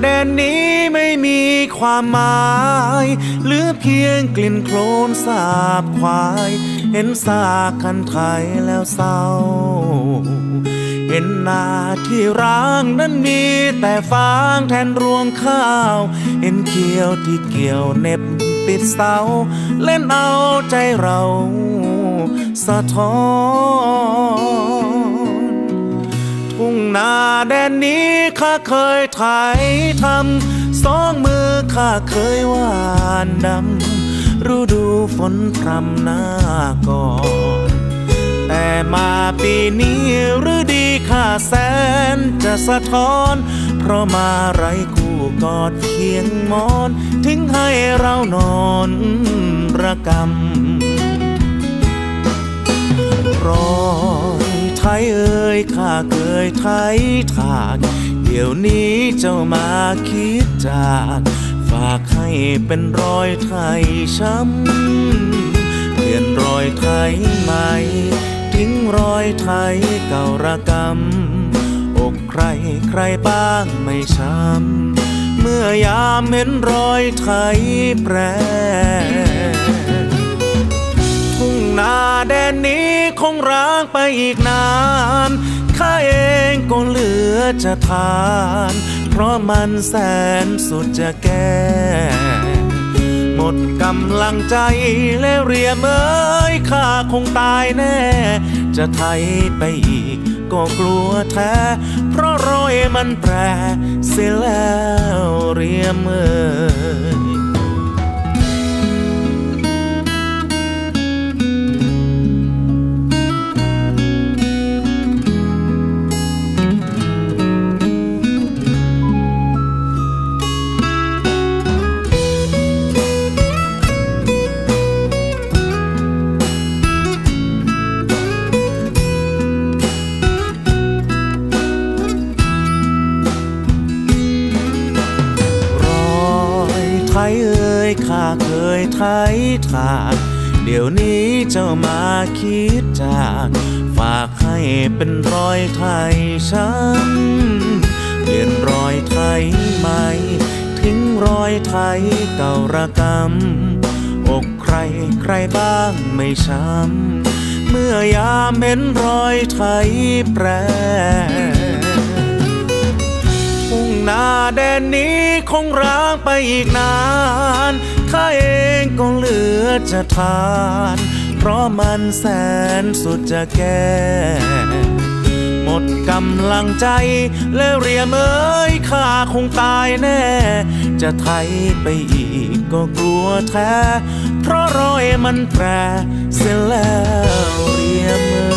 แดนนี้ไม่มีความหมายหลือเพียงกลิ่นโคลนสาบควาย เห็นซากคันไทยแล้วเศร้า เห็นนาที่ร้างนั้นมีแต่ฟางแทนรวงข้าว เห็นเขียวที่เกี่ยวเน็บติดเสา เล่นเอาใจเราสะท้อนทุ่งนาแดนนี้ ข้าเคยไถ่ายทำสองมือข้าเคยหวานดำฤดูฝนพรำหน้าก่อนแต่มาปีนี้ฤดีข้าแสนจะสะท้อน เพราะมาไรคู่กอดเคียงมอน ทิ้งให้เรานอนระกำรอ ไทยเอ่ยข้าเคยไทยถากเดี๋ยวนี้เจ้ามาคิดจาก ฝากให้เป็นรอยไทยช้ำเปลี่ยนรอยไทยใหม่ทิ้งรอยไทยเก่าระกำอกใครใครบ้างไม่ช้ำเมื่อยามเห็นรอยไทยแปรทุ่งนาแดนนี้ คงร้างไปอีกนานข้าเองก็เหลือจะทาน เพราะมันแสนสุดจะแก้หมดกำลังใจและเรียมเอ้ยข้าคงตายแน่ จะไทยไปอีก ก็กลัวแท้ เพราะรอยมันแปรเสียแล้วเรียมเอ้ย เคยไทยถากเดี๋ยวนี้เจ้ามาคิดจาก ฝากให้เป็นรอยไทยช้ำเปลี่ยนรอยไทยใหม่ทิ้งรอยไทยเก่าระกำอกใครใครบ้างไม่ช้ำเมื่อยามเห็นรอยไทยแปร ทุ่งนาแดนนี้คงร้างไปอีกนาน ข้าเองก็เหลือจะทาน เพราะมันแสนสุดจะแก้หมดกำลังใจและเรียมเอ้ยข้าคงตายแน่ จะไทยไปอีกก็กลัวแท้ เพราะรอยมันแปรเสียแล้วเรียมเอ้ย